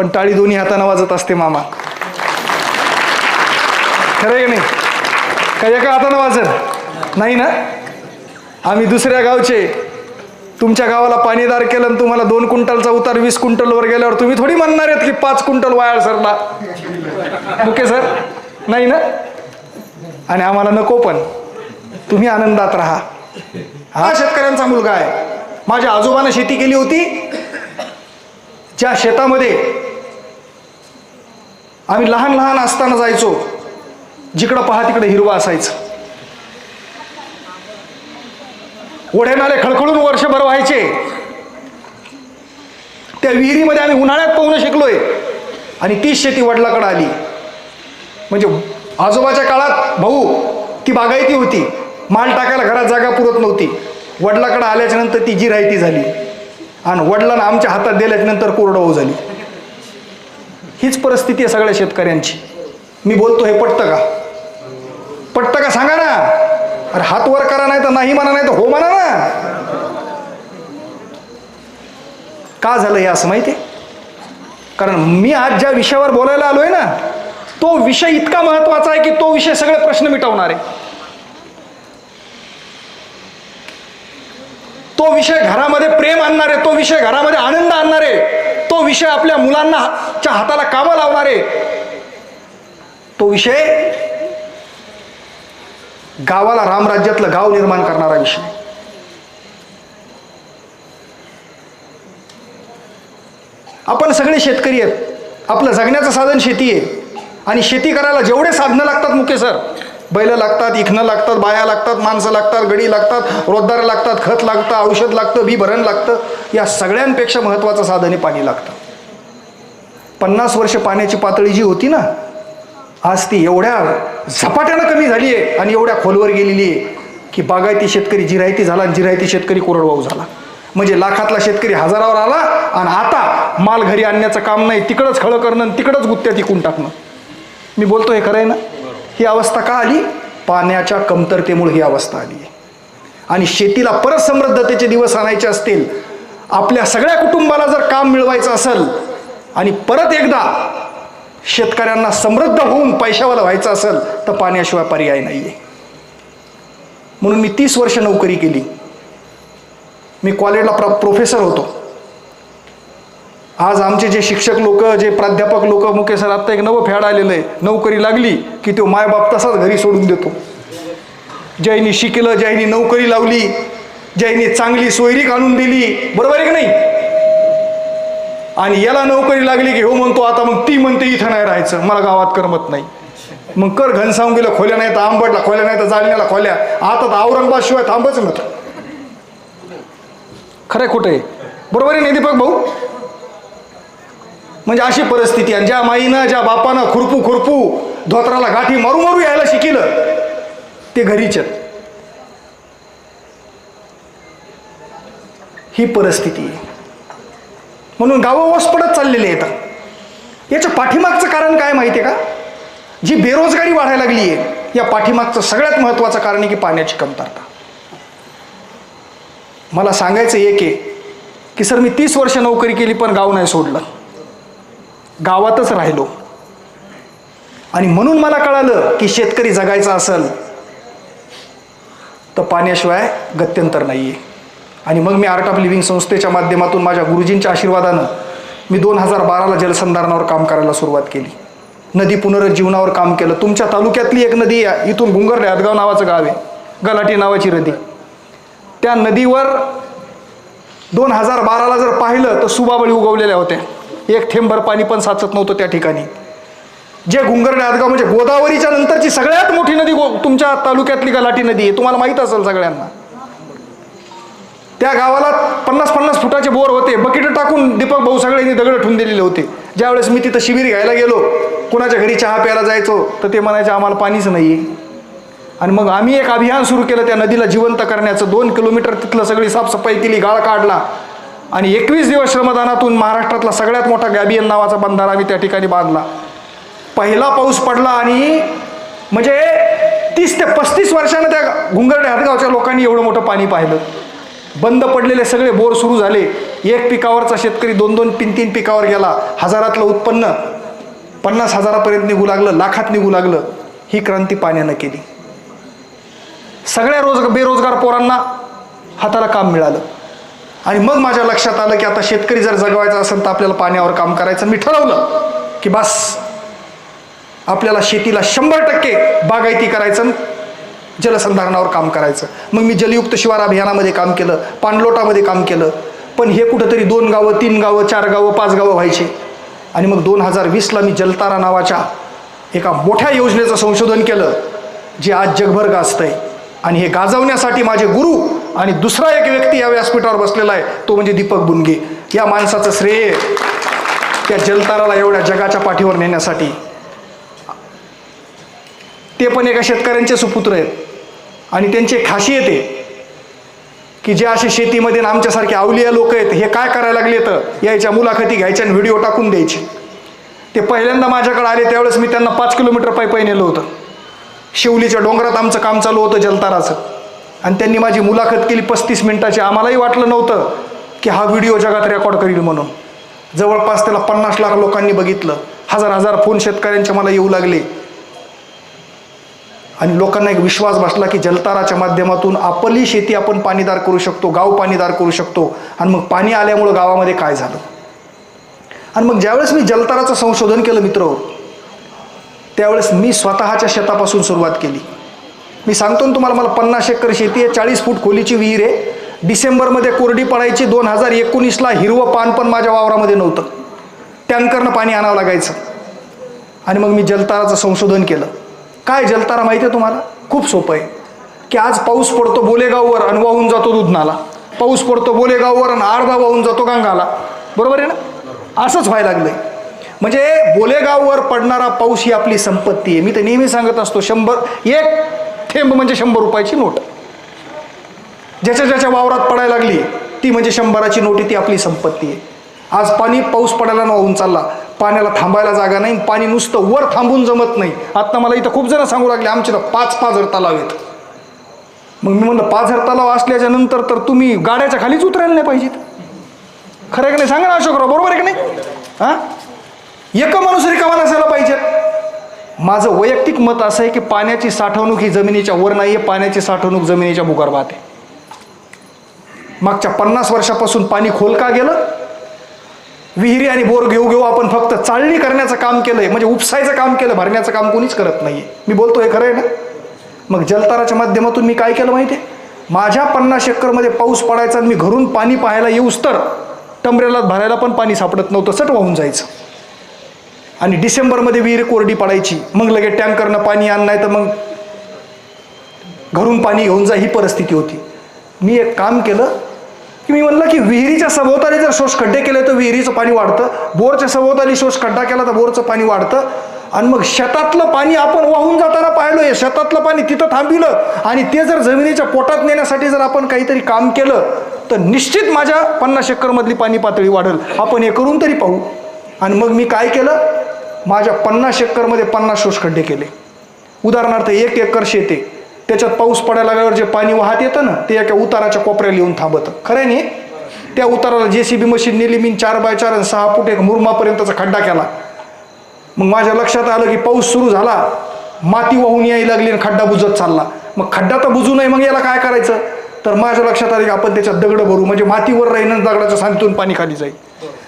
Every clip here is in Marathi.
पण टाळी दोन्ही हातानं वाजत असते मामा. खरं आहे नाही? काय एका हातानं वाजत नाही ना? आम्ही दुसऱ्या गावचे. तुमच्या गावाला पाणीदार केलं आणि तुम्हाला दोन क्विंटलचा उतार वीस क्विंटलवर गेल्यावर तुम्ही थोडी म्हणणार आहेत की पाच क्विंटल वाया सरला. ओके सर नाही ना? आणि आम्हाला नको पण. तुम्ही आनंदात राहा. हा शेतकऱ्यांचा मुलगा आहे. माझ्या आजोबानं शेती केली होती. ज्या शेतामध्ये आम्ही लहान लहान असताना जायचो. जिकडं पहा तिकडे हिरवा असायचं. ओढे नाले खळखळून वर्षभर व्हायचे. त्या विहिरीमध्ये आम्ही उन्हाळ्यात पोहणं शिकलोय. आणि तीच शेती वडिलाकडे आली. म्हणजे आजोबाच्या काळात भाऊ ती बागायती होती. माल टाकायला घरात जागा पुरत नव्हती. वडिलाकडे आल्याच्यानंतर ती जिरायती झाली. आणि वडिलांना आमच्या हातात दिल्याच्या नंतर झाली. हीच परिस्थिती आहे सगळ्या शेतकऱ्यांची. मी बोलतो हे पटतं का? पटतं का? सांगा ना. अरे हात वर करा नाही तर नाही म्हणा नाही तर हो म्हणा ना. का झालं हे असं माहिती आहे? कारण मी आज ज्या विषयावर बोलायला आलोय ना तो विषय इतका महत्त्वाचा आहे की तो विषय सगळे प्रश्न मिटवणार. आहे तो विषय घरामध्ये प्रेम आणणार आहे तो विषय घरामध्ये आनंद आणणार आहे तो विषय आपल्या मुलांना च्या हाताला कामं लावणार आहे तो विषय गावाला रामराज्यातलं गाव निर्माण करणारा विषय. आपण सगळे शेतकरी आहेत. आपलं जगण्याचं साधन शेती आहे. आणि शेती करायला जेवढे साधनं लागतात मुके सर बैल लागतात इखणं लागतात बाया लागतात माणसं लागतात गडी लागतात रोजदार लागतात खत लागतं औषध लागतं बी भरण लागतं. या सगळ्यांपेक्षा महत्त्वाचं साधन आहे पाणी लागतं. पन्नास वर्ष पाण्याची पातळी जी होती ना आज ती एवढ्या झपाट्यानं कमी झाली आहे आणि एवढ्या खोलवर गेलेली आहे की बागायती शेतकरी जिरायती झाला आणि जिरायती शेतकरी कोरडवाहू झाला. म्हणजे लाखातला शेतकरी हजारावर आला आणि आता माल घरी आणण्याचं काम नाही तिकडंच खळं करणं आणि तिकडंच गुत्त्या तिकून टाकणं. मी बोलतो हे खरं आहे ना? ही अवस्था का आली? पाण्याच्या कमतरतेमुळे ही अवस्था आली. आहे आणि शेतीला परत समृद्धतेचे दिवस आणायचे असतील आपल्या सगळ्या कुटुंबाला जर काम मिळवायचं असेल आणि परत एकदा शेतकऱ्यांना समृद्ध होऊन पैशावाला व्हायचं असेल तर पाण्याशिवाय पर्याय नाही आहे म्हणून मी तीस वर्ष नोकरी केली. मी कॉलेजला प्र प्रोफेसर होतो. आज आमचे जे शिक्षक लोक जे प्राध्यापक लोक मुके सर आत्ता एक नवं फॅड आलेलं आहे नोकरी लागली की तो मायबाप तसाच घरी सोडून देतो. ज्यांनी शिकलं ज्यांनी नोकरी लावली ज्यांनी चांगली सोयरी घालून दिली बरोबर आहे की नाही? आणि याला नोकरी लागली की हो म्हणतो आता मग ती म्हणते इथं नाही राहायचं मला गावात करमत नाही. मग कर घनसावून गेलं खोल्या नाही तर आंबटला खोल्या नाही तर जालण्याला खोल्या. आता तर औरंगाबाद शिवाय थांबच नव्हतं खरं खोटं आहे बरोबर आहे नाही दीपक भाऊ? म्हणजे अशी परिस्थिती आणि ज्या माईनं ज्या बापानं खुरपू खुरपू धोत्राला गाठी मारू मारू यायला शिकिलं ते घरीच ही परिस्थिती म्हणून गावं पडत चाललेले आहेत. याच्या पाठीमागचं कारण काय माहिती आहे का? जी बेरोजगारी वाढायला लागली आहे या पाठीमागचं सगळ्यात महत्त्वाचं कारण आहे की पाण्याची कमतरता. मला सांगायचं एक आहे की सर मी तीस वर्ष नोकरी केली पण गाव नाही सोडलं. गावातच राहिलो. आणि म्हणून मला कळालं की शेतकरी जगायचा असेल तर पाण्याशिवाय गत्यंतर नाही आहे आणि मग मी आर्ट ऑफ लिव्हिंग संस्थेच्या माध्यमातून माझ्या गुरुजींच्या आशीर्वादानं मी दोन हजार बाराला जलसंधारणावर काम करायला सुरुवात केली. नदी पुनरुज्जीवनावर काम केलं. तुमच्या तालुक्यातली एक नदी आहे इथून गुंगर्डे हदगाव नावाचं गाव आहे गलाटी नावाची नदी. त्या नदीवर दोन हजार बाराला जर पाहिलं तर सुबाबळी उगवलेल्या होत्या. एक थेंबर पाणी पण साचत नव्हतं त्या ठिकाणी. जे गुंगर्डे आदगाव म्हणजे गोदावरीच्या नंतरची सगळ्यात मोठी नदी गो तुमच्या तालुक्यातली गलाटी नदी आहे? तुम्हाला माहीत असेल सगळ्यांना. त्या गावाला पन्नास पन्नास फुटाचे बोर होते. बकेट टाकून दीपक भाऊ सगळ्यांनी दगड ठेवून दिलेले होते. ज्यावेळेस मी तिथं शिबिर घ्यायला गेलो कुणाच्या घरी चहा प्यायला जायचो तर ते म्हणायचे आम्हाला पाणीच नाही आहे आणि मग आम्ही एक अभियान सुरू केलं त्या नदीला जिवंत करण्याचं. दोन किलोमीटर तिथलं सगळी साफसफाई केली गाळ काढला. आणि एकवीस दिवस श्रमदानातून महाराष्ट्रातला सगळ्यात मोठा गॅबियन नावाचा बंधारा आम्ही त्या ठिकाणी बांधला. पहिला पाऊस पडला आणि म्हणजे तीस ते पस्तीस वर्षानं त्या घुंगरडे हदगावच्या लोकांनी एवढं मोठं पाणी पाहिलं. बंद पडलेले सगळे बोर सुरू झाले. एक पिकावरचा शेतकरी दोन दोन तीन तीन पिकावर गेला. हजारातलं उत्पन्न पन्नास हजारापर्यंत निघू लागलं लाखात निघू लागलं. ही क्रांती पाण्यानं केली. सगळ्या रोज बेरोजगार पोरांना हाताला काम मिळालं. आणि मग माझ्या लक्षात आलं की आता शेतकरी जर जगवायचा असेल तर आपल्याला पाण्यावर काम करायचं. मी ठरवलं की बस आपल्याला शेतीला शंभर टक्के बागायती करायचं जलसंधारणावर काम करायचं. मग मी जलयुक्त शिवार अभियानामध्ये काम केलं पाणलोटामध्ये काम केलं. पण हे कुठंतरी दोन गावं तीन गावं चार गावं पाच गावं व्हायचे. आणि मग दोन हजार वीसला मी जलतारा नावाच्या एका मोठ्या योजनेचं संशोधन केलं जे आज जगभर आहे आणि हे गाजवण्यासाठी माझे गुरु आणि दुसरा एक व्यक्ती या व्यासपीठावर बसलेला आहे तो म्हणजे दीपक बुनगे. या माणसाचं श्रेय त्या जलताराला एवढ्या जगाच्या पाठीवर नेण्यासाठी. ते पण एका शेतकऱ्यांचे सुपुत्र आहेत. आणि त्यांची खाशी येते की जे असे शेतीमध्ये आमच्यासारखे अवलिया लोक आहेत हे काय करायला लागले तर यायच्या मुलाखती घ्यायच्या आणि व्हिडिओ टाकून द्यायचे. ते पहिल्यांदा माझ्याकडे आले त्यावेळेस मी त्यांना पाच किलोमीटर पायी पायी नेलं होतं. शिवलीच्या डोंगरात आमचं काम चालू होतं जलताराचं. आणि त्यांनी माझी मुलाखत केली पस्तीस मिनिटाची. आम्हालाही वाटलं नव्हतं की हा व्हिडिओ जगात रेकॉर्ड करील म्हणून. जवळपास त्याला पन्नास लाख लोकांनी बघितलं. हजार हजार फोन शेतकऱ्यांचे मला येऊ लागले. आणि लोकांना एक विश्वास बसला की जलताराच्या माध्यमातून आपली शेती आपण पाणीदार करू शकतो गाव पाणीदार करू शकतो. आणि मग पाणी आल्यामुळं गावामध्ये काय झालं? आणि मग ज्यावेळेस मी जलताराचं संशोधन केलं मित्र त्यावेळेस मी स्वतःच्या शेतापासून सुरुवात केली. मी सांगतो ना तुम्हाला मला पन्नास एकर शेती आहे चाळीस फूट खोलीची विहीर आहे. डिसेंबरमध्ये कोरडी पडायची दोन हजार एकोणीसला हिरवं पान पण माझ्या वावरामध्ये नव्हतं. टँकरनं पाणी आणावं लागायचं. आणि मग मी जलताराचं संशोधन केलं. काय जलतारा माहिती आहे तुम्हाला? खूप सोपं आहे. की आज पाऊस पडतो बोलेगाववर आणि वाहून जातो दुधनाला. पाऊस पडतो बोलेगाववर आणि अर्धा वाहून जातो गंगाला. बरोबर आहे ना? असंच व्हायला लागलंय. म्हणजे बोलेगाववर पडणारा पाऊस ही आपली संपत्ती आहे. मी तर नेहमी सांगत असतो शंभर एक थेंब म्हणजे शंभर रुपयाची नोट. ज्याच्या ज्याच्या वावरात पडायला लागली ती म्हणजे शंभराची नोट आहे ती आपली संपत्ती आहे. आज पाणी पाऊस पडायला ना वाहून चालला. पाण्याला थांबायला जागा नाही पाणी नुसतं वर थांबून जमत नाही. आत्ता मला इथं खूप जण सांगू लागले आमचे तर पाच पाच तलाव आहेत. मग मी म्हणलं पाच तलाव असल्याच्या नंतर तर तुम्ही गाड्याच्या खालीच उतरायला नाही पाहिजेत. खरं आहे का नाही? सांगा ना अशोकराव बरोबर आहे का नाही? हां? एक माणूस रिकामा नसायला पाहिजे? माझं वैयक्तिक मत असं आहे की पाण्याची साठवणूक ही जमिनीच्या वर नाही आहे पाण्याची साठवणूक जमिनीच्या भूगर्भात आहे. मागच्या पन्नास वर्षापासून पाणी खोल का गेलं? विहिरी आणि बोर घेऊ घेऊ आपण फक्त चालणी करण्याचं काम केलंय म्हणजे उपसायचं काम केलं भरण्याचं काम कोणीच करत नाहीये. मी बोलतो हे खरं आहे ना? मग जलताराच्या माध्यमातून मी काय केलं माहिती आहे माझ्या पन्नास एकरमध्ये पाऊस पडायचा आणि मी घरून पाणी पाहायला येऊस तर टंबरेला भरायला पण पाणी सापडत नव्हतं सट वाहून जायचं. आणि डिसेंबरमध्ये विहीर कोरडी पडायची. मग लगेच टँकरनं पाणी आण नाही तर मग घरून पाणी घेऊन जा ही परिस्थिती होती. मी एक काम केलं की मी म्हणलं की विहिरीच्या सभोवताली जर शोष खड्डे केले तर विहिरीचं पाणी वाढतं. बोरच्या सभोवताली शोष खड्डा केला तर बोरचं पाणी वाढतं. आणि मग शेतातलं पाणी आपण वाहून जाताना पाहिलं शेतातलं पाणी तिथं थांबिलं आणि ते जर जमिनीच्या पोटात नेण्यासाठी जर आपण काहीतरी काम केलं तर निश्चित माझ्या पन्नास एकरमधली पाणी पातळी वाढेल. आपण हे करून तरी पाहू. आणि मग मी काय केलं? माझ्या पन्नास एकरमध्ये पन्नास शोष खड्डे केले. उदाहरणार्थ एक एकर शेते त्याच्यात पाऊस पडायला लागल्यावर जे पाणी वाहत येतं ना ते एका उताराच्या कोपऱ्याला येऊन थांबतं. खरं आहे नाही? त्या उताराला जे सी बी मशीन नेली मी चार बाय चार आणि सहा फूट एक मुरमापर्यंतचा खड्डा केला. मग माझ्या लक्षात आलं की पाऊस सुरू झाला माती वाहून यायला लागली आणि खड्डा बुजत चालला. मग खड्डा तर बुजू नये मग याला काय करायचं? तर माझ्या लक्षात आलं की आपण त्याच्यात दगड भरू म्हणजे मातीवर राहीन दगडाच्या सांगतून पाणी खाली जाईल.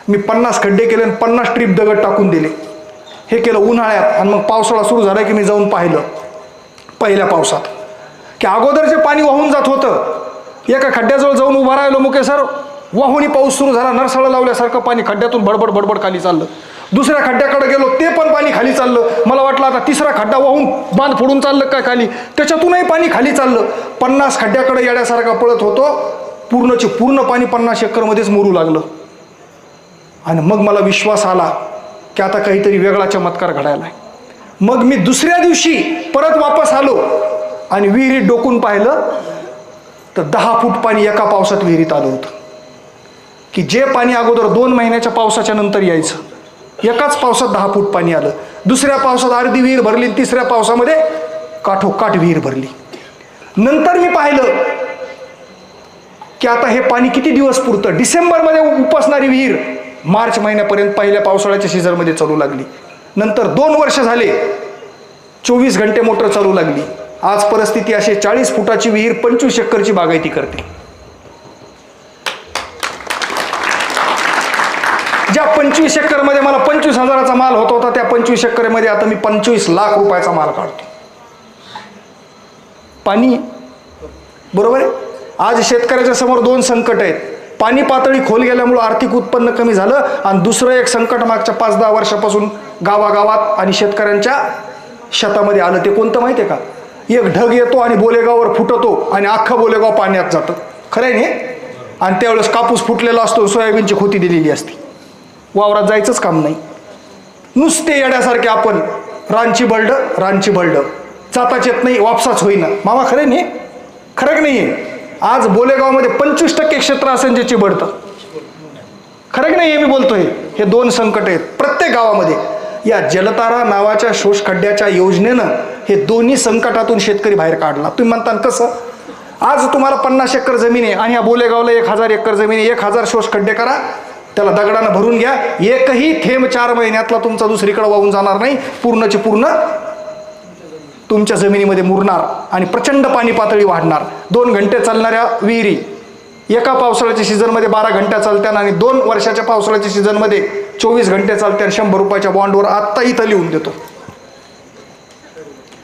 मी पन्नास खड्डे केले आणि पन्नास ट्रीप दगड टाकून दिले. हे केलं उन्हाळ्यात आणि मग पावसाळा सुरू झाला की मी जाऊन पाहिलं पहिल्या पावसात. की अगोदर जे पाणी वाहून जात होतं. एका खड्ड्याजवळ जाऊन उभा राहिलो मुके सर वाहूनही पाऊस सुरू झाला. नरसाळा लावल्यासारखं पाणी खड्ड्यातून बडबड बडबड खाली चाललं. दुसऱ्या खड्ड्याकडे गेलो ते पण पाणी खाली चाललं. मला वाटलं आता तिसरा खड्डा वाहून बांध फोडून चाललं काय खाली? त्याच्यातूनही पाणी खाली चाललं. पन्नास खड्ड्याकडे येण्यासारखा पळत होतो. पूर्णचे पूर्ण पाणी पन्नास एकरमध्येच मोरू लागलं. आणि मग मला विश्वास आला. की आता काहीतरी वेगळा चमत्कार घडायला आहे. मग मी दुसऱ्या दिवशी परत वापस आलो आणि विहिरीत डोकून पाहिलं तर दहा फूट पाणी एका पावसात विहिरीत आलं होतं. की जे पाणी अगोदर दोन महिन्याच्या पावसाच्या नंतर यायचं एकाच पावसात दहा फूट पाणी आलं. दुसऱ्या पावसात अर्धी विहीर भरली आणि तिसऱ्या पावसामध्ये काठोकाठ विहीर भरली. नंतर मी पाहिलं की आता हे पाणी किती दिवस पुरतं? डिसेंबरमध्ये उपसणारी विहीर मार्च महिन्यापर्यंत पहिल्या पावसाळ्याच्या सीझनमध्ये चालू लागली. नंतर दोन वर्ष झाले चोवीस घंटे मोटर चालू लागली. आज परिस्थिती अशी चाळीस फुटाची विहीर पंचवीस शक्करची बागायती करते. ज्या पंचवीसमध्ये मला पंचवीस हजाराचा माल होत होता त्या पंचवीसमध्ये आता मी पंचवीस लाख रुपयाचा माल काढतो. पाणी? बरोबर आहे? आज शेतकऱ्याच्या समोर दोन संकट आहेत. पाणी पातळी खोल गेल्यामुळं आर्थिक उत्पन्न कमी झालं आणि दुसरं एक संकट मागच्या पाच दहा वर्षापासून गावागावात आणि शेतकऱ्यांच्या शेतामध्ये आलं. ते कोणतं माहिती आहे का? एक ढग येतो आणि बोलेगाववर फुटतो आणि अख्खं बोलेगाव पाण्यात जातं. खरं आहे नाही आणि त्यावेळेस कापूस फुटलेला असतो सोयाबीनची खोती दिलेली असते. वावरात जायचंच काम नाही. नुसते येण्यासारखे आपण रानची बल्ड रानची बल्ड. जाताच येत नाही वापसाच होईना. मामा खरे नाही खरं की नाही आज बोलेगावमध्ये पंचवीस टक्के क्षेत्र असेल जे चिबडतं. खरं की नाही हे मी बोलतोय? हे दोन संकट आहेत. प्रत्येक गावामध्ये या जलतारा नावाच्या शोष खड्ड्याच्या योजनेनं हे दोन्ही संकटातून शेतकरी बाहेर काढला. तुम्ही म्हणता ना कसं? आज तुम्हाला पन्नास एकर जमीन आहे आणि या बोलेगावला एक हजार एकर जमीन आहे. एक हजार शोष खड्डे करा. त्याला दगडानं भरून घ्या. एकही थेंब चार महिन्यातला तुमचा दुसरीकडे वाहून जाणार नाही. पूर्णची पूर्ण तुमच्या जमिनीमध्ये मुरणार आणि प्रचंड पाणी पातळी वाढणार. दोन घंटे चालणाऱ्या विहिरी एका पावसाळ्याच्या सीझनमध्ये बारा घंट्या चालत्या आणि दोन वर्षाच्या पावसाळ्याच्या सीझनमध्ये चोवीस घंटे चालत्या आणि शंभर रुपयाच्या बॉन्डवर आत्ता इथं लिहून देतो.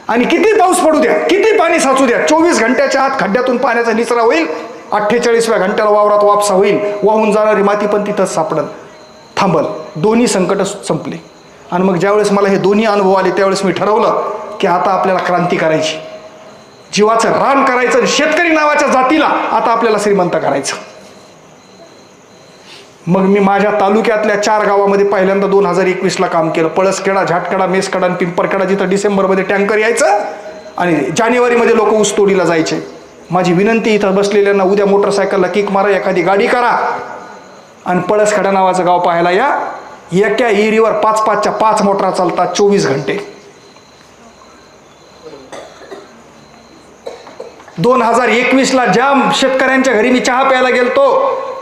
आणि किती पाऊस पडू द्या किती पाणी साचू द्या चोवीस घंट्याच्या आत खड्ड्यातून पाण्याचा निचरा होईल अठ्ठेचाळीसव्या घंट्याला वावरात वापसा होईल वाहून जाणारी माती पण तिथंच सापडल. थांबल दोन्ही संकट संपले. आणि मग ज्यावेळेस मला हे दोन्ही अनुभव आले त्यावेळेस मी ठरवलं की आता आपल्याला क्रांती करायची. जीवाचं रान करायचं आणि शेतकरी नावाच्या जातीला आता आपल्याला श्रीमंत करायचं. मग मी माझ्या तालुक्यातल्या चार गावामध्ये पहिल्यांदा दोन हजार एकवीसला काम केलं. पळसखेडा झाटकडा मेसकडा आणि पिंपरखेडा जिथं डिसेंबरमध्ये टँकर यायचं आणि जानेवारीमध्ये लोक ऊसतोडीला जायचे. माझी विनंती इथं बसलेल्यांना उद्या मोटरसायकलला किक मारा एखादी गाडी करा आणि पळसखेडा नावाचं गाव पाहायला या. एका एरीवर पाच पाचच्या पाच मोटरा चालतात चोवीस घंटे. दोन हजार एकवीसला ज्या शेतकऱ्यांच्या घरी मी चहा प्यायला गेलतो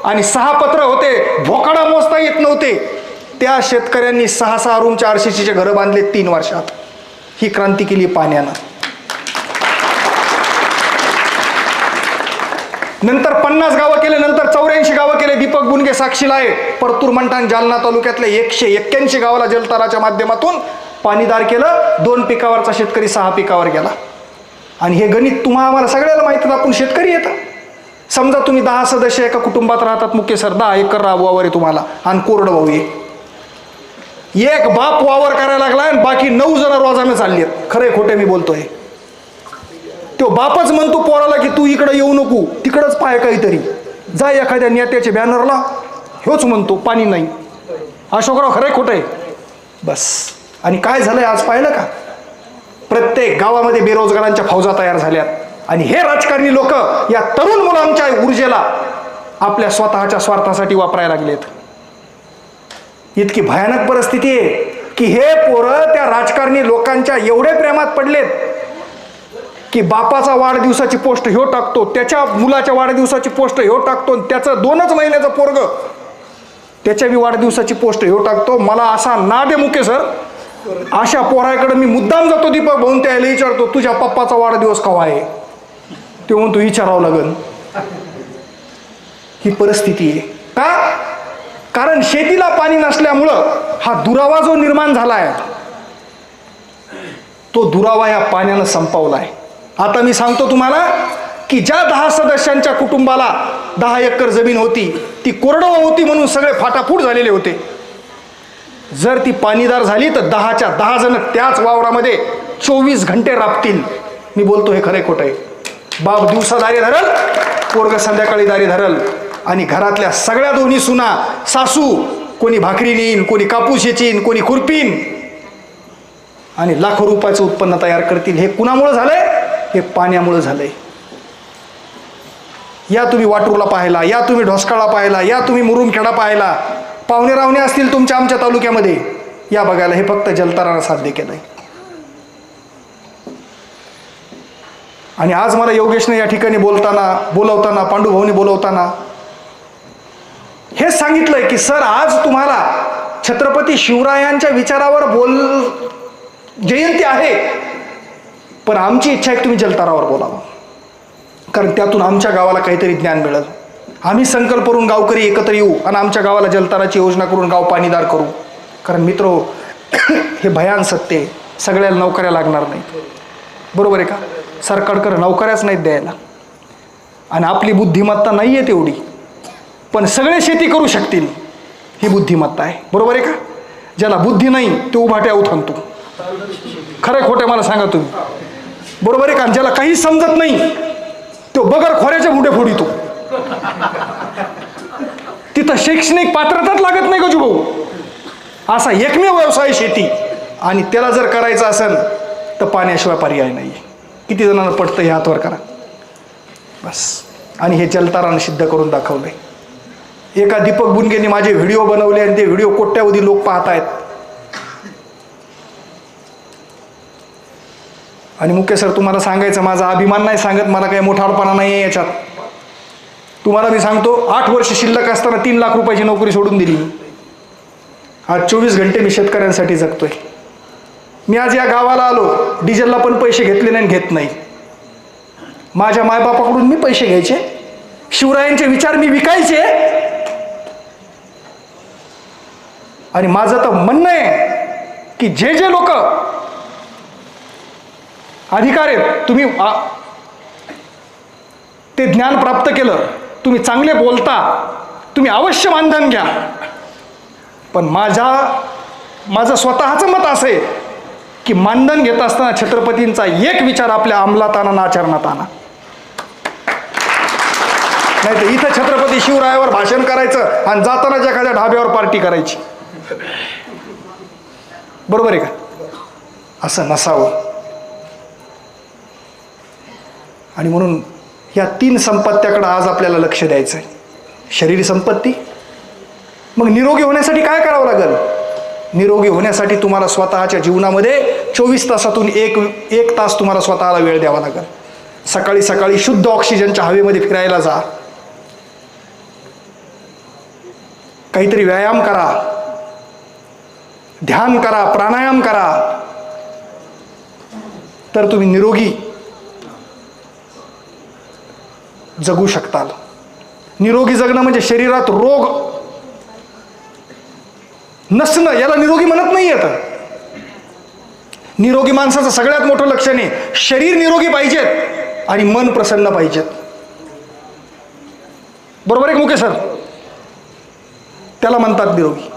आणि सहा पत्र होते भोकाडा मोजता येत नव्हते त्या शेतकऱ्यांनी सहा सहा रूमच्या आरसीसीचे घरं बांधले तीन वर्षात. ही क्रांती केली पाण्यानं. नंतर पन्नास गावं केले नंतर चौऱ्याऐंशी गावं केले दीपक बुनगे साक्षीला आहे परतूर मंठाण जालना तालुक्यातल्या एकशे एक्क्याऐंशी गावाला जलताराच्या माध्यमातून पाणीदार केलं दोन पिकावरचा शेतकरी सहा पिकावर गेला. आणि हे गणित तुम्हा आम्हाला सगळ्याला माहिती आपण शेतकरी येतं समजा तुम्ही दहा सदस्य एका कुटुंबात राहतात मुख्य सर दहा एकर रा- वावर आहे तुम्हाला आणि कोरडवाऊ भाऊ आहे. एक बाप वावर करायला लागला आणि बाकी नऊ जण रोजानं चालली आहेत. खरे खोटे मी बोलतोय. तो बापच म्हणतो पोराला की तू इकडं येऊ नको तिकडंच पाय काहीतरी. जा एखाद्या नेत्याच्या बॅनरला ह्योच म्हणतो पाणी नाही. अशोकराव खरे खोटं आहे. बस. आणि काय झालंय आज पाहिलं का? प्रत्येक गावामध्ये बेरोजगारांच्या फौजा तयार झाल्यात. आणि हे राजकारणी लोक या तरुण मुलांच्या ऊर्जेला आपल्या स्वतःच्या स्वार्थासाठी वापरायला लागलेत. इतकी भयानक परिस्थिती आहे की हे पोरं त्या राजकारणी लोकांच्या एवढे प्रेमात पडलेत की बापाचा वाढदिवसाची पोस्ट ह्यो टाकतो त्याच्या मुलाच्या वाढदिवसाची पोस्ट ह्यो टाकतो आणि त्याचं दोनच महिन्याचं पोरग त्याच्या बी वाढदिवसाची पोस्ट ह्यो टाकतो. मला असा नाद दे मुके सर. अशा पोराकडे मी मुद्दाम जातो दीपक भाऊन त्याला विचारतो तुझ्या पप्पाचा वाढदिवस कवा आहे? ते म्हणतो विचारावं लागन. ही परिस्थिती आहे. का? कारण शेतीला पाणी नसल्यामुळं हा दुरावा जो निर्माण झाला आहे तो दुरावा या पाण्यानं संपवला आहे आता मी सांगतो तुम्हाला की ज्या दहा सदस्यांच्या कुटुंबाला दहा एकर जमीन होती ती कोरडवा होती म्हणून सगळे फाटाफूट झालेले होते. जर ती पाणीदार झाली तर दहाच्या दहा जण त्याच वावरामध्ये चोवीस घंटे राबतील. मी बोलतो हे खरे खोटं आहे. बाप दिवसा दारी धरल पोरग संध्याकाळी दारी धरल आणि घरातल्या सगळ्या दोन्ही सुना सासू कोणी भाकरी नेईन कोणी कापूस येचीन कोणी खुरपीन आणि लाखो रुपयाचं उत्पन्न तयार करतील. हे कुणामुळं झालंय? हे पाण्यामुळं झालंय. या तुम्ही वाटूरला पाहायला या तुम्ही ढोसकाळा पाहायला या तुम्ही मुरुमखेडा पाहायला पाहुणे रावणे असतील तुमच्या आमच्या तालुक्यामध्ये. या बघायला हे फक्त जलतारानं साध्य केलंय आणि आज मला योगेशने या ठिकाणी बोलताना बोलवताना पांडुभाऊनी बोलवताना हेच सांगितलंय की सर आज तुम्हाला छत्रपती शिवरायांच्या विचारावर बोल जयंती आहे. पण आमची इच्छा आहे की तुम्ही जलतारावर बोलावं. कारण त्यातून आमच्या गावाला काहीतरी ज्ञान मिळेल. आम्ही संकल्प करून गावकरी एकत्र येऊ आणि आमच्या गावाला जलताराची योजना करून गाव पाणीदार करू. कारण मित्र हे भयान सत्य आहे. सगळ्याला नोकऱ्या लागणार नाहीत. बरोबर आहे का? सरकारकडे नोकऱ्याच नाहीत द्यायला. आणि आपली बुद्धिमत्ता नाही आहे तेवढी. पण सगळे शेती करू शकतील. ही बुद्धिमत्ता आहे. बरोबर आहे का? ज्याला बुद्धी नाही तो उभाट्या उथणतो खरं खोटे मला सांगा तुम्ही. बरोबर आहे का? ज्याला काही समजत नाही तो बगर खोऱ्या तिथं शैक्षणिक पात्रताच लागत नाही गजू भाऊ असा एकमेव व्यवसाय शेती. आणि त्याला जर करायचं असेल तर पाण्याशिवाय पर्याय नाही. किती जणांना पडतं हे हातवर करा. बस. आणि हे जलतारानं सिद्ध करून दाखवलंय. एका दीपक बुनगेने माझे व्हिडिओ बनवले आणि ते व्हिडिओ कोट्यावधी लोक पाहत आहेत आणि मुख्य सर तुम्हाला सांगायचं माझा अभिमान नाही सांगत मला काही मोठापणा नाही आहे याच्यात. तुम्हाला मी सांगतो आठ वर्ष शिल्लक असताना तीन लाख रुपयाची नोकरी सोडून दिली. आज चोवीस घंटे मी शेतकऱ्यांसाठी जगतोय. मी आज या गावाला आलो डिझेलला पण पैसे घेतले नाही घेत नाही. माझ्या मायबापाकडून मी पैसे घ्यायचे. शिवरायांचे विचार मी विकायचे. आणि माझं तर म्हणणं आहे की जे जे लोक अधिकार आहेत तुम्ही ते ज्ञान प्राप्त केलं. तुम्ही चांगले बोलता तुम्ही अवश्य मानधन घ्या. पण माझ्या माझं स्वतःचं मत असं आहे की मानधन घेत असताना छत्रपतींचा एक विचार आपल्या अंमलात आणा आचरणात आणा. नाही तर इथं छत्रपती शिवरायावर भाषण करायचं आणि जाताना एखाद्या ढाब्यावर पार्टी करायची. बरोबर आहे का? असं नसावं. आणि म्हणून या तीन संपत्त्याकडं आज आपल्याला लक्ष द्यायचं आहे शरीर संपत्ती. मग निरोगी होण्यासाठी काय करावं लागेल? निरोगी होण्यासाठी तुम्हाला स्वतःच्या जीवनामध्ये चोवीस तासातून एक एक तास तुम्हाला स्वतःला वेळ द्यावा लागेल. सकाळी सकाळी शुद्ध ऑक्सिजनच्या हवेमध्ये फिरायला जा. काहीतरी व्यायाम करा. ध्यान करा प्राणायाम करा. तर तुम्ही निरोगी जगू शकताल. निरोगी जगणं म्हणजे शरीरात रोग नसणं याला निरोगी म्हणत नाही येत. निरोगी माणसाचं सगळ्यात मोठं लक्षण आहे शरीर निरोगी पाहिजेत आणि मन प्रसन्न पाहिजेत. बरोबर आहे का मुके सर? त्याला म्हणतात निरोगी.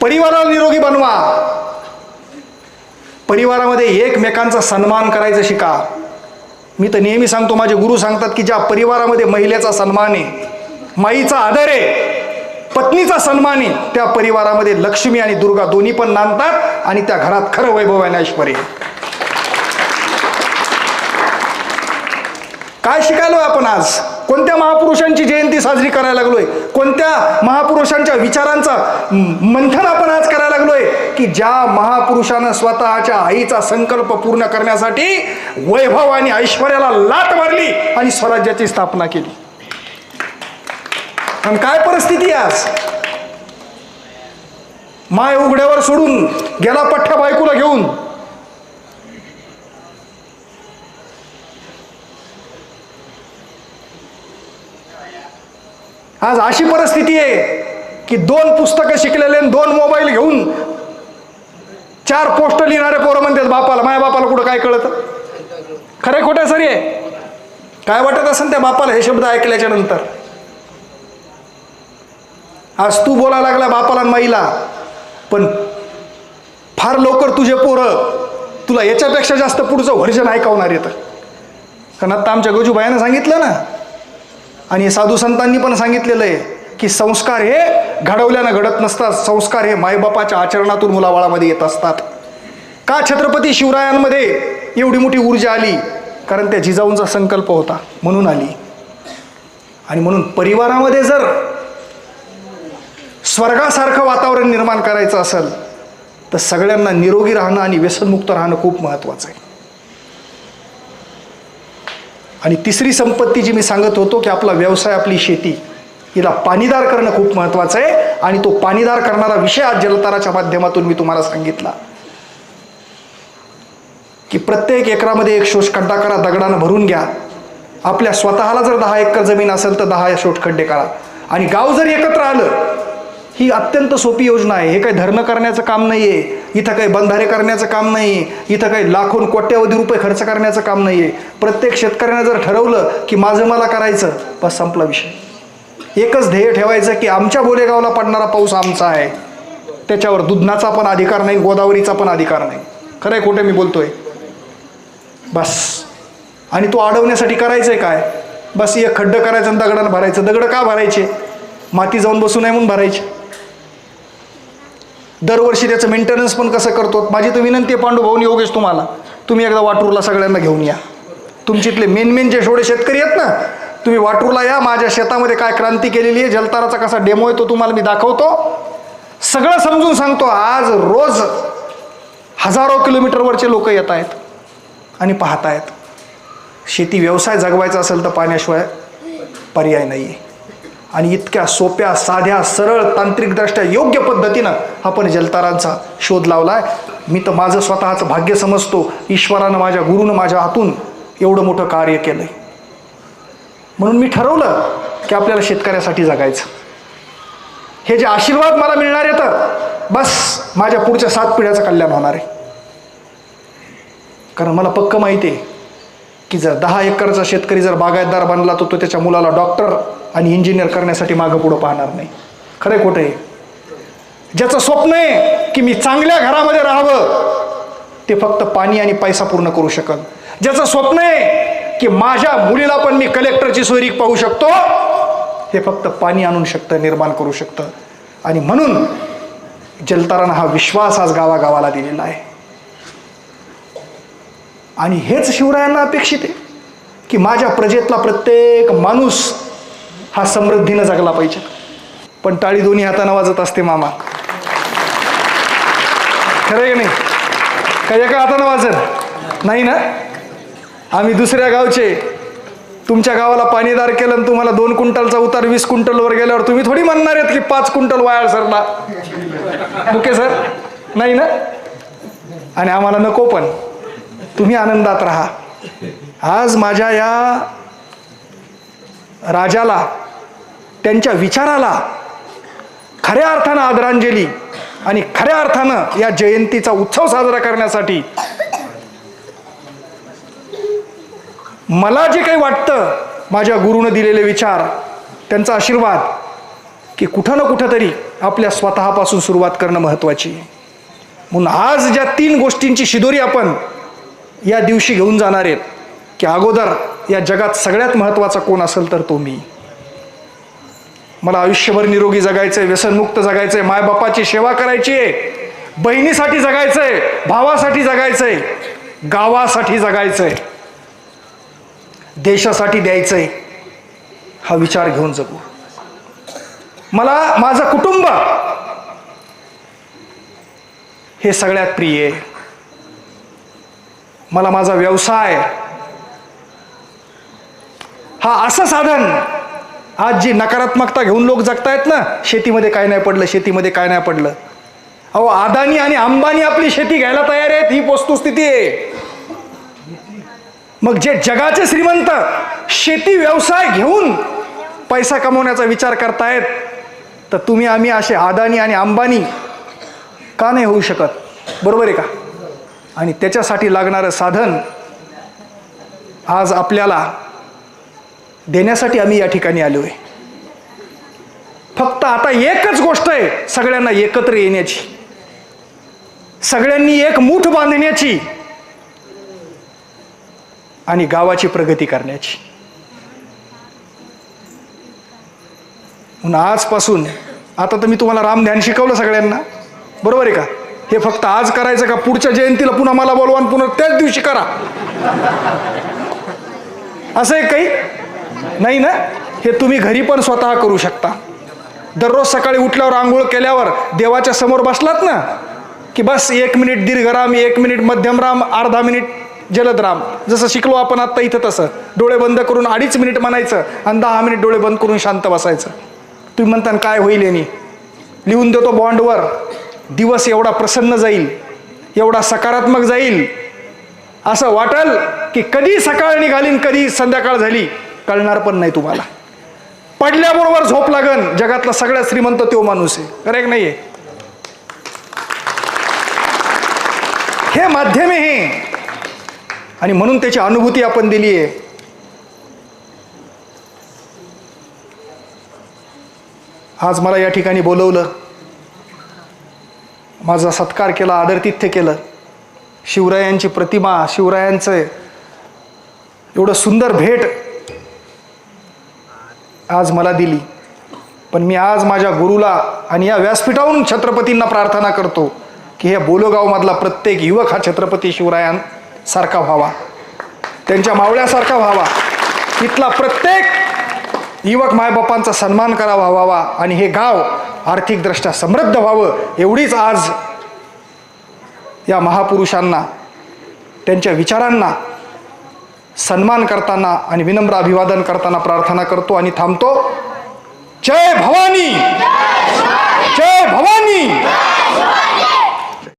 परिवाराला निरोगी बनवा. परिवारामध्ये एकमेकांचा सन्मान करायचं शिका. मी तर नेहमी सांगतो माझे गुरु सांगतात की ज्या परिवारामध्ये महिलेचा सन्मान आहे माईचा आदर आहे पत्नीचा सन्मान आहे त्या परिवारामध्ये लक्ष्मी आणि दुर्गा दोन्ही पण नांदतात आणि त्या घरात खरं वैभव आणि ऐश्वर्य काय शिकायलो आपण आज? कोणत्या महापुरुषांची जयंती साजरी करायला लागलोय? कोणत्या महापुरुषांच्या विचारांचा मंथन आपण आज करायला लागलोय? की ज्या महापुरुषानं स्वतःच्या आईचा संकल्प पूर्ण करण्यासाठी वैभव आणि ऐश्वर्याला लाट मारली आणि स्वराज्याची स्थापना केली. आणि काय परिस्थिती आज? माय उघड्यावर सोडून गेला पठ्ठ्या बायकोला घेऊन आज अशी परिस्थिती आहे की दोन पुस्तकं शिकलेले आणि दोन मोबाईल घेऊन चार पोस्ट लिहिणारे पोरं म्हणतात बापाला माझ्या बापाला कुठं काय कळतं? खरे खोटे सरी आहे. काय वाटत असेल त्या बापाला हे शब्द ऐकल्याच्या नंतर? आज तू बोलायला लागला बापाला आणि माईला पण फार लवकर तुझे पोरं तुला याच्यापेक्षा जास्त पुढचं व्हर्जन ऐकवणार येतं. कारण आता आमच्या गजूबायानं सांगितलं ना आणि हे साधू संतांनी पण सांगितलेलं आहे की संस्कार हे घडवल्यानं घडत नसतात. संस्कार हे मायबापाच्या आचरणातून मुलाबाळामध्ये येत असतात. का छत्रपती शिवरायांमध्ये एवढी मोठी ऊर्जा आली? कारण त्या जिजाऊंचा संकल्प होता म्हणून आली. आणि म्हणून परिवारामध्ये जर स्वर्गासारखं वातावरण निर्माण करायचं असेल तर सगळ्यांना निरोगी राहणं आणि व्यसनमुक्त राहणं खूप महत्त्वाचं आहे. आणि तिसरी संपत्ती जी मी सांगत होतो की आपला व्यवसाय आपली शेती हिला पाणीदार करणं खूप महत्त्वाचं आहे. आणि तो पाणीदार करणारा विषय आज जलताराच्या माध्यमातून मी तुम्हाला सांगितला. की प्रत्येक एकरामध्ये एक शोषखड्डा करा दगडानं भरून घ्या. आपल्या स्वतःला जर दहा एकर जमीन असेल तर दहा शोषखड्डे करा. आणि गाव जर एकत्र आलं ही अत्यंत सोपी योजना आहे. हे काही धरणं करण्याचं काम नाही आहे इथं काही बंधारे करण्याचं काम नाही आहे इथं काही लाखोन कोट्यावधी रुपये खर्च करण्याचं काम नाही आहे प्रत्येक शेतकऱ्यानं जर ठरवलं की माझं मला करायचं बस संपला विषय. एकच ध्येय ठेवायचं की आमच्या बोलेगावला पडणारा पाऊस आमचा आहे. त्याच्यावर दुधनाचा पण अधिकार नाही गोदावरीचा पण अधिकार नाही. खरं आहे खोटं मी बोलतोय. बस. आणि तो अडवण्यासाठी करायचं आहे काय? बस एक खड्डं करायचं आणि दगडानं भरायचं. दगडं का भरायचे? माती जाऊन बसू नये म्हणून भरायचे. दरवर्षी त्याचं मेंटेनन्स पण कसं करतो? माझी तर विनंती आहे पांडू योगेश तुम्हाला. तुम्ही एकदा वाटूरला सगळ्यांना घेऊन या. तुमच्यातले मेन मेन जे थोडे शेतकरी आहेत ना तुम्ही वाटूरला या. माझ्या शेतामध्ये काय क्रांती केलेली आहे जलताराचा कसा डेमो आहे तो तुम्हाला मी दाखवतो. सगळं समजून सांगतो. आज रोज हजारो किलोमीटरवरचे लोक येत आहेत आणि पाहत आहेत. शेती व्यवसाय जगवायचा असेल तर पाण्याशिवाय पर्याय नाही आहे आणि इतक्या सोप्या साध्या सरळ तांत्रिकदृष्ट्या योग्य पद्धतीनं आपण जलतारांचा शोध लावला आहे मी तर माझं स्वतःचं भाग्य समजतो. ईश्वरानं माझ्या गुरुनं माझ्या हातून एवढं मोठं कार्य केलं आहे म्हणून मी ठरवलं की आपल्याला शेतकऱ्यासाठी जगायचं. हे जे आशीर्वाद मला मिळणार आहे तर बस माझ्या पुढच्या सात पिढ्याचं कल्याण होणार आहे. कारण मला पक्क माहिती आहे की जर दहा एकरचा शेतकरी जर बागायतदार बनला तर तो त्याच्या मुलाला डॉक्टर आणि इंजिनियर करण्यासाठी मागं पुढं पाहणार नाही. खरं खोटं आहे ज्याचं स्वप्न आहे की मी चांगल्या घरामध्ये राहावं ते फक्त पाणी आणि पैसा पूर्ण करू शकल ज्याचं स्वप्न आहे की माझ्या मुलीला पण मी कलेक्टरची सोयरीक पाहू शकतो हे फक्त पाणी आणून शकतं निर्माण करू शकतं. आणि म्हणून जलतारानं हा विश्वास आज गावागावाला दिलेला आहे. आणि हेच शिवरायांना अपेक्षित आहे की माझ्या प्रजेतला प्रत्येक माणूस हा समृद्धीनं जगला पाहिजे. पण टाळी दोन्ही हातानं वाजत असते मामा. खरं आहे की नाही? काय एका हातानं वाजत नाही ना? आम्ही दुसऱ्या गावचे. तुमच्या गावाला पाणीदार केलं आणि तुम्हाला दोन क्विंटलचा उतार वीस क्विंटलवर गेल्यावर तुम्ही थोडी म्हणणार आहेत की पाच क्विंटल वायाळ सरला. ओके सर नाही ना? आणि आम्हाला नको पण. तुम्ही आनंदात राहा. आज माझ्या या राजाला त्यांच्या विचाराला खऱ्या अर्थानं आदरांजली आणि खऱ्या अर्थानं या जयंतीचा उत्सव साजरा करण्यासाठी मला जे काही वाटतं माझ्या गुरुनं दिलेले विचार त्यांचा आशीर्वाद की कुठं ना कुठं तरी आपल्या स्वतःपासून सुरुवात करणं महत्त्वाची आहे. म्हणून आज ज्या तीन गोष्टींची शिदोरी आपण या दिवशी घेऊन जाणार आहेत की अगोदर या जगात सगळ्यात महत्त्वाचा कोण असेल तर तो मी. मला आयुष्यभर निरोगी जगायचंय व्यसनमुक्त जगायचंय मायबापाची सेवा करायची आहे. बहिणीसाठी जगायचंय भावासाठी जगायचंय गावासाठी जगायचंय देशासाठी द्यायचंय. हा विचार घेऊन जगू. मला माझं कुटुंब हे सगळ्यात प्रिय आहे. मला माझा व्यवसाय हा असं साधन आज जी नकारात्मकता घेऊन लोक जगतायत ना शेतीमध्ये काय नाही पडलं शेतीमध्ये काय नाही पडलं. अहो अदानी आणि अंबानी आपली शेती घ्यायला तयार आहेत ही वस्तुस्थिती आहे. मग जे जगाचे श्रीमंत शेती व्यवसाय घेऊन पैसा कमवण्याचा विचार करतायत तर तुम्ही आम्ही असे अदानी आणि अंबानी का नाही होऊ शकत? बरोबर आहे का? आणि त्याच्यासाठी लागणारं साधन आज आपल्याला देण्यासाठी आम्ही या ठिकाणी आलो आहे. फक्त आता एकच गोष्ट आहे सगळ्यांना एकत्र येण्याची. सगळ्यांनी एक मूठ बांधण्याची आणि गावाची प्रगती करण्याची. म्हणून आजपासून आता तर मी तुम्हाला रामध्यान शिकवलं सगळ्यांना. बरोबर आहे का? हे फक्त आज करायचं का? पुढच्या जयंतीला पुन्हा मला बोलवा आणि पुन्हा त्याच दिवशी करा. असं आहे काही? नाही ना? हे तुम्ही घरी पण स्वतः करू शकता. दररोज सकाळी उठल्यावर आंघोळ केल्यावर देवाच्या समोर बसलात ना? की बस एक मिनिट दीर्घराम एक मिनिट मध्यमराम अर्धा मिनिट जलदराम. जसं शिकलो आपण आत्ता इथं तसं. डोळे बंद करून अडीच मिनिट म्हणायचं आणि दहा मिनिट डोळे बंद करून शांत बसायचं. तुम्ही म्हणता काय होईल यांनी? लिहून देतो बॉन्डवर. दिवस एवढा प्रसन्न जाईल. एवढा सकारात्मक जाईल. असं वाटल की कधी सकाळ निघाली कधी संध्याकाळ झाली? कळणार पण नाही तुम्हाला. पडल्याबरोबर झोप लागन जगातला सगळ्यात श्रीमंत तो माणूस आहे. करेक्ट नाहीये? हे माध्यम आहे हे. आणि म्हणून त्याची अनुभूती आपण दिली आहे. आज मला या ठिकाणी बोलवलं. माझा सत्कार केला आदरातिथ्य केलं. शिवरायांची प्रतिमा शिवरायांचं एवढं सुंदर भेट आज मला दिली. पण मी आज माझ्या गुरुला आणि या व्यासपीठावरून छत्रपतींना प्रार्थना करतो की ह्या बोलोगावमधला प्रत्येक युवक हा छत्रपती शिवरायांसारखा व्हावा. त्यांच्या मावळ्यासारखा व्हावा. इथला प्रत्येक युवक मायबापांचा सन्मान करावा व्हावा आणि हे गाव आर्थिकदृष्ट्या समृद्ध व्हावं एवढीच आज या महापुरुषांना त्यांच्या विचारांना सन्मान करताना आणि विनम्र अभिवादन करताना प्रार्थना करतो आणि थांबतो. जय भवानी! जय भवानी!